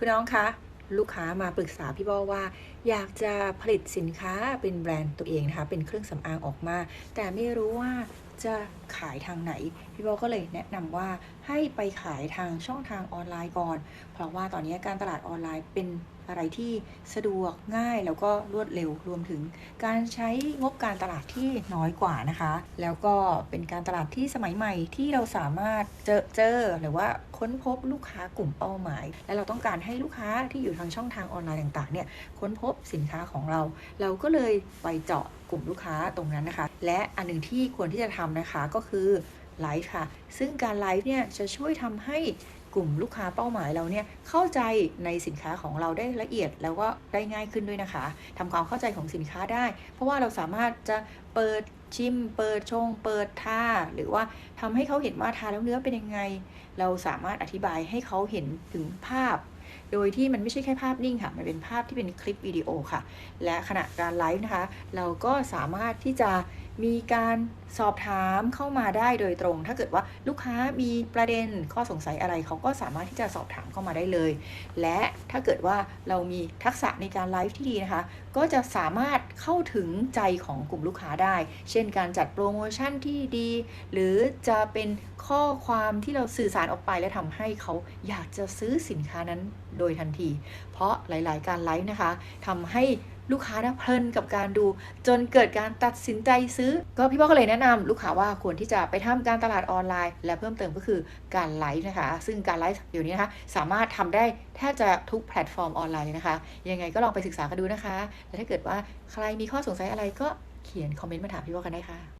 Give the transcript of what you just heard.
คุณน้องคะลูกค้ามาปรึกษาพี่บอว่า อยากจะผลิตสินค้าเป็นแบรนด์ตัวเองนะคะ เป็นเครื่องสำอางออกมา แต่ไม่รู้ว่า จะขายทางไหน พี่บอก็เลยแนะนำว่าให้ไปขายทางช่องทางออนไลน์ก่อน เพราะว่าตอนนี้การตลาดออนไลน์เป็นอะไรที่สะดวกง่ายแล้วก็รวดเร็วรวมถึง การใช้งบการตลาดที่น้อยกว่านะคะ แล้วก็เป็นการตลาดที่สมัยใหม่ที่เราสามารถเจอเจอหรือว่าค้นพบลูกค้ากลุ่มเป้าหมาย และเราต้องการให้ลูกค้าที่อยู่ทางช่องทางออนไลน์ต่างๆเนี่ยค้นพบสินค้าของเรา เราก็เลยไปเจาะ กลุ่มลูกค้าตรงนั้นนะคะ และอันหนึ่งที่ควรที่จะทำนะคะก็คือไลฟ์ค่ะ ซึ่งการไลฟ์เนี่ยจะช่วยทำให้กลุ่มลูกค้าเป้าหมายเราเนี่ยเข้าใจในสินค้าของเราได้ละเอียดแล้วก็ได้ง่ายขึ้นด้วยนะคะทำความเข้าใจของสินค้าได้ เพราะว่าเราสามารถจะเปิดชิม เปิดชง เปิดทาหรือว่าทำให้เขาเห็นว่าทาแล้วเนื้อเป็นยังไง เราสามารถอธิบายให้เขาเห็นถึงภาพ โดยที่มันไม่ใช่แค่ภาพนิ่งค่ะ มันเป็นภาพที่เป็นคลิปวิดีโอค่ะ และขณะการไลฟ์นะคะ เราก็สามารถที่จะ มีการสอบถามเข้ามาได้โดยตรง ถ้าเกิดว่าลูกค้ามีประเด็นข้อสงสัยอะไรเขาก็สามารถที่จะสอบถามเข้ามาได้เลย และถ้าเกิดว่าเรามีทักษะในการไลฟ์ที่ดีนะคะ ก็จะสามารถเข้าถึงใจของกลุ่มลูกค้าได้ เช่นการจัดโปรโมชั่นที่ดี หรือจะเป็นข้อความที่เราสื่อสารออกไปและทำให้เขาอยากจะซื้อสินค้านั้นโดยทันที เพราะหลาย ๆ การไลฟ์นะคะทำให้ ลูกค้านะเพลินกับการดู จนเกิดการตัดสินใจซื้อ ก็พี่พ่อก็เลยแนะนำลูกค้าว่าควรที่จะไปทำการตลาดออนไลน์ และเพิ่มเติมก็คือการไลฟ์นะคะ ซึ่งการไลฟ์เดี๋ยวนี้นะคะ สามารถทำได้แทบจะทุกแพลตฟอร์มออนไลน์เลยนะคะ ยังไงก็ลองไปศึกษากันดูนะคะ และถ้าเกิดว่าใครมีข้อสงสัยอะไรก็เขียนคอมเมนต์มาถามพี่พ่อกันได้ค่ะ